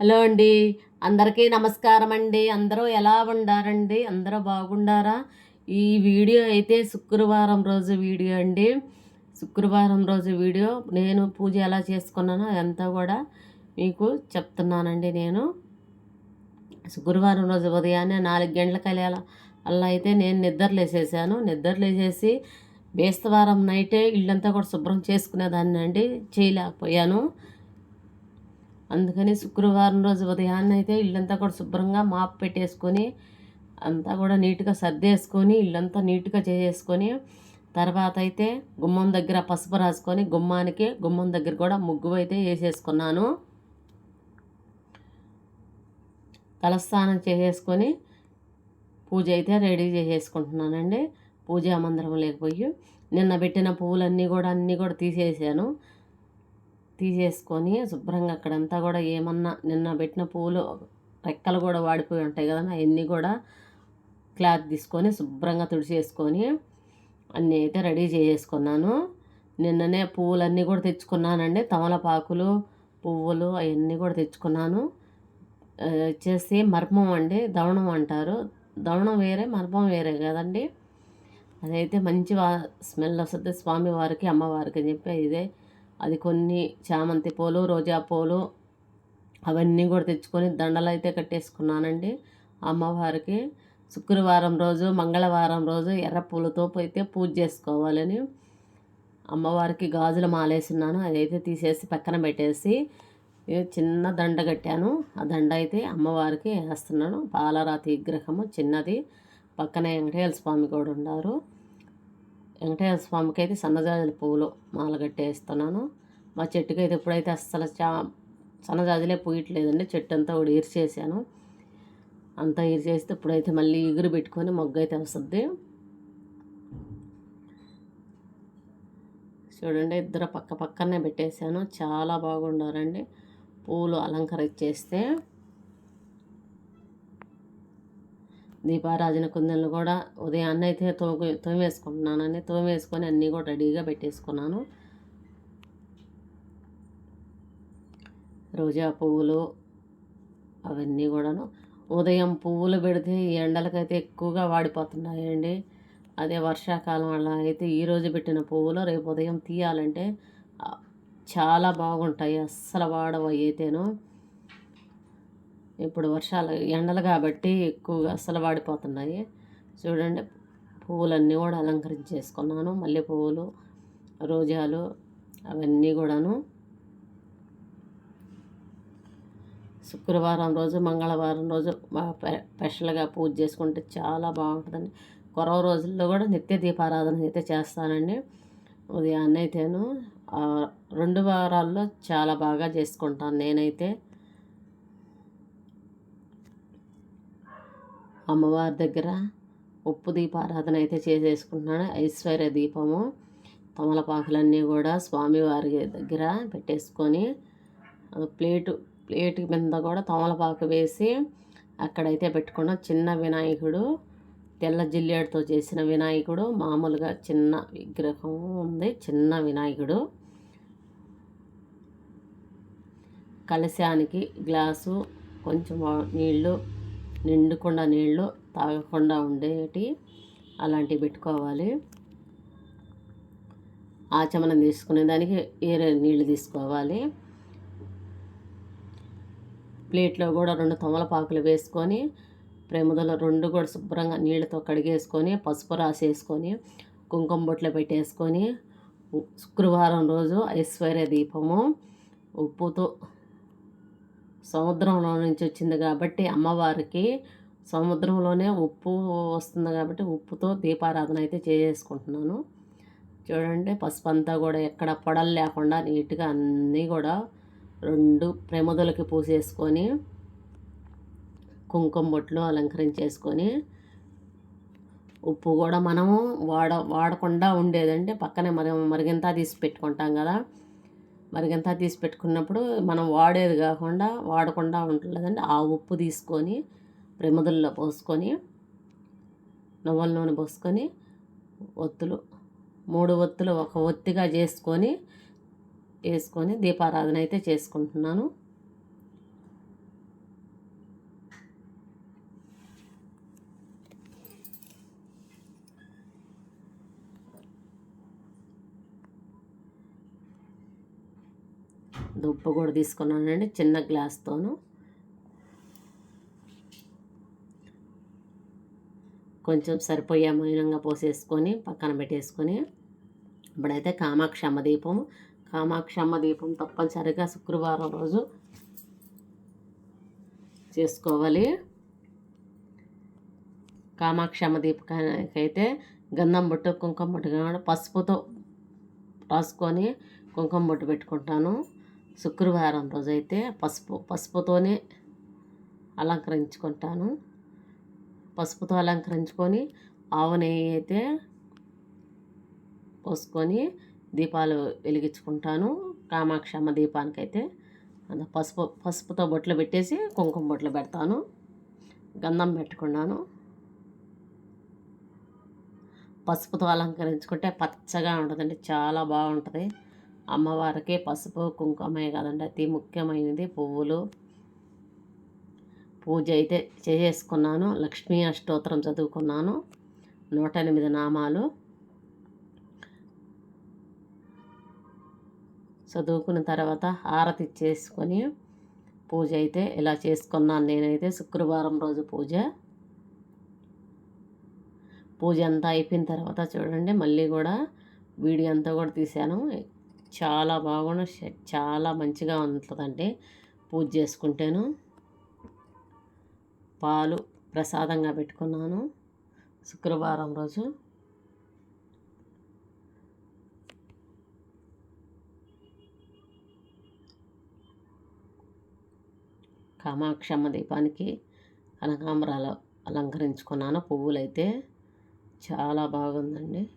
Hello అండి. అందరికీ నమస్కారం అండి అందరూ ఎలా ఉండారండి? అందరూ బాగుండారా? ఈ వీడియో అయితే శుక్రవారం రోజు వీడియో అండి. శుక్రవారం రోజు వీడియో. నేను పూజ ఎలా చేసుకున్నానో అదంతా కూడా మీకు చెప్తున్నానండి నేను. శుక్రవారం రోజు ఉదయాన్నే నాలుగు గంటలకి అలా అయితే నేను నిద్రలేసేసాను నిద్రలేసేసి బేస్తవారం నైటే ఇల్లంతా కూడా శుభ్రం చేసుకునేదాన్ని అండి చేయలేకపోయాను. అందుకని శుక్రవారం రోజు ఉదయాన్నే అయితే ఇల్లంతా కూడా శుభ్రంగా మాప్ పెట్టేసుకొని అంతా కూడా నీట్గా సర్దేసుకొని ఇల్లంతా నీట్గా చేసేసుకొని తర్వాత అయితే గుమ్మం దగ్గర పసుపు రాసుకొని గుమ్మానికి గుమ్మం దగ్గర కూడా ముగ్గు అయితే వేసేసుకున్నాను. తలస్నానం చేసేసుకొని పూజ అయితే రెడీ చేసేసుకుంటున్నానండి. పూజా మందిరం లేకపోయి నిన్న పెట్టిన పువ్వులన్నీ కూడా అన్నీ కూడా తీసేసాను. తీసేసుకొని శుభ్రంగా అక్కడంతా కూడా ఏమన్నా నిన్న పెట్టిన పూలు రెక్కలు కూడా వాడిపోయి ఉంటాయి కదా అవన్నీ కూడా క్లాత్ తీసుకొని శుభ్రంగా తుడిచేసుకొని అన్నీ అయితే రెడీ చేసేసుకున్నాను. నిన్ననే పువ్వులన్నీ కూడా తెచ్చుకున్నానండి. తమలపాకులు పువ్వులు అవన్నీ కూడా తెచ్చుకున్నాను. వచ్చేసి మర్మం అండి దవణం అంటారు. దవణం వేరే మర్మం వేరే కదండి. అదైతే మంచి వా స్మెల్ వస్తుంది స్వామివారికి అమ్మవారికి అని చెప్పి ఇదే అది కొన్ని చామంతి పూలు రోజా పూలు అవన్నీ కూడా తెచ్చుకొని దండలు అయితే కట్టేసుకున్నానండి. అమ్మవారికి శుక్రవారం రోజు మంగళవారం రోజు ఎర్ర పూలతో అయితే పూజ చేసుకోవాలని అమ్మవారికి గాజులు మాలేసిన్నాను. అదైతే తీసేసి పక్కన పెట్టేసి చిన్న దండ కట్టాను. ఆ దండ అయితే అమ్మవారికి వేస్తున్నాను. పాలరాతి విగ్రహము చిన్నది. పక్కనే వెంకటేశ్వర స్వామి కూడా ఉన్నారు. వెంకటేశ్వర స్వామికి అయితే సన్నజాజుల పువ్వులు మాల కట్టేస్తున్నాను. మా చెట్టుకి అయితే ఎప్పుడైతే అస్సలు చా సన్నజాజులే పూయట్లేదండి. చెట్టు అంతా కూడా ఇరిచేసాను. అంతా ఇరిచేస్తే ఇప్పుడైతే మళ్ళీ ఎగురు పెట్టుకొని మొగ్గైతే అయితే వస్తుంది. చూడండి ఇద్దరు పక్క పక్కనే పెట్టేశాను. చాలా బాగుండారండి పూలు అలంకరించేస్తే దీపారాజన కుందెలు కూడా ఉదయాన్నే అయితే తోము తోమేసుకుంటున్నానని తోమేసుకొని అన్నీ కూడా రెడీగా పెట్టేసుకున్నాను. రోజా పువ్వులు అవన్నీ కూడాను. ఉదయం పువ్వులు పెడితే ఎండలకైతే ఎక్కువగా వాడిపోతున్నాయండి. అదే వర్షాకాలం అలా అయితే ఈరోజు పెట్టిన పువ్వులు రేపు ఉదయం తీయాలంటే చాలా బాగుంటాయి. అస్సలు వాడవు అయితేను ఇప్పుడు వర్షాలు ఎండలు కాబట్టి ఎక్కువగా అస్సలు వాడిపోతున్నాయి. చూడండి పువ్వులన్నీ కూడా అలంకరించేసుకున్నాను. మల్లె పువ్వులు రోజాలు అవన్నీ కూడాను. శుక్రవారం రోజు మంగళవారం రోజు స్పెషల్గా పూజ చేసుకుంటే చాలా బాగుంటుందండి. కొరవ రోజుల్లో కూడా నిత్య దీపారాధన అయితే చేస్తానండి. ఉదయాన్నే అయితేను రెండు వారాల్లో చాలా బాగా చేసుకుంటాను నేనైతే. అమ్మవారి దగ్గర ఉప్పు దీపారాధన అయితే చేసేసుకుంటున్నాను ఐశ్వర్య దీపము తమలపాకులన్నీ కూడా స్వామివారి దగ్గర పెట్టేసుకొని ప్లేటు ప్లేట్ మీద కూడా తమలపాకు వేసి అక్కడైతే పెట్టుకున్న చిన్న వినాయకుడు తెల్ల జిల్లేడుతో చేసిన వినాయకుడు మామూలుగా చిన్న విగ్రహం ఉంది చిన్న వినాయకుడు. కలశానికి గ్లాసు కొంచెం నీళ్ళు నిండుకుండా నీళ్ళు తాగకుండా ఉండేటి అలాంటివి పెట్టుకోవాలి. ఆచమనం తీసుకునే దానికి వేరే నీళ్ళు తీసుకోవాలి. ప్లేట్లో కూడా రెండు తమలపాకులు వేసుకొని ప్రేమదలో రెండు కూడా శుభ్రంగా నీళ్ళతో కడిగేసుకొని పసుపు రాసేసుకొని కుంకుమ బొట్లో పెట్టేసుకొని శుక్రవారం రోజు ఐశ్వర్య దీపము ఉప్పుతో సముద్రంలో నుంచి వచ్చింది కాబట్టి అమ్మవారికి సముద్రంలోనే ఉప్పు వస్తుంది కాబట్టి ఉప్పుతో దీపారాధన అయితే చేసుకుంటున్నాను. చూడండి పసుపు అంతా కూడా ఎక్కడ పొడలు లేకుండా నీట్గా అన్నీ కూడా రెండు ప్రమదలకి పూసేసుకొని కుంకుమ బొట్లు అలంకరించేసుకొని ఉప్పు కూడా మనము వాడ వాడకుండా ఉండేదంటే పక్కనే మరి మరిగింత తీసి పెట్టుకుంటాం కదా. మరిగంతా తీసి పెట్టుకున్నప్పుడు మనం వాడేది కాకుండా వాడకుండా ఉంటుందండి ఆ ఉప్పు తీసుకొని ప్రమదుల్లో పోసుకొని నువ్వుల నూనె పోసుకొని ఒత్తులు మూడు ఒత్తులు ఒక ఒత్తిగా చేసుకొని వేసుకొని దీపారాధన అయితే చేసుకుంటున్నాను. దుప్ప కూడా తీసుకున్నానండి చిన్న గ్లాస్తోను కొంచెం సరిపోయే మైనంగా పోసేసుకొని పక్కన పెట్టేసుకొని ఇప్పుడైతే కామాక్షి అమ్మ దీపం. కామాక్షి అమ్మ దీపం తప్పనిసరిగా శుక్రవారం రోజు చేసుకోవాలి. కామాక్షి అమ్మ దీపకానికైతే గంధం బొట్టు కుంకుమ బొట్టు కాకుండా పసుపుతో రాసుకొని కుంకుమ బొట్టు పెట్టుకుంటాను. శుక్రవారం రోజైతే పసుపు పసుపుతోనే అలంకరించుకుంటాను. పసుపుతో అలంకరించుకొని ఆవు నెయ్యి అయితే పోసుకొని దీపాలు వెలిగించుకుంటాను. కామాక్షమ్మ దీపానికైతే అంత పసుపు పసుపుతో బొట్లు పెట్టేసి కుంకుమ బొట్లు పెడతాను. గంధం పెట్టుకున్నాను. పసుపుతో అలంకరించుకుంటే పచ్చగా ఉంటుందండి చాలా బాగుంటుంది. అమ్మవారికి పసుపు కుంకుమే కదండి అతి ముఖ్యమైనది పువ్వులు. పూజ అయితే చేసుకున్నాను లక్ష్మీ అష్టోత్తరం చదువుకున్నాను. నూట ఎనిమిది నామాలు చదువుకున్న తర్వాత హారతి చేసుకొని పూజ అయితే ఇలా చేసుకున్నాను. నేనైతే శుక్రవారం రోజు పూజ. పూజ అంతా అయిపోయిన తర్వాత చూడండి మళ్ళీ కూడా వీడియో అంతా కూడా తీశాను. చాలా బాగుండు. చాలా మంచిగా ఉంటుందండి పూజ చేసుకుంటేను. పాలు ప్రసాదంగా పెట్టుకున్నాను. శుక్రవారం రోజు. కామాక్షమ్మ దీపానికి కనకాంబరాలు అలంకరించుకున్నాను. పువ్వులైతే చాలా బాగుందండి.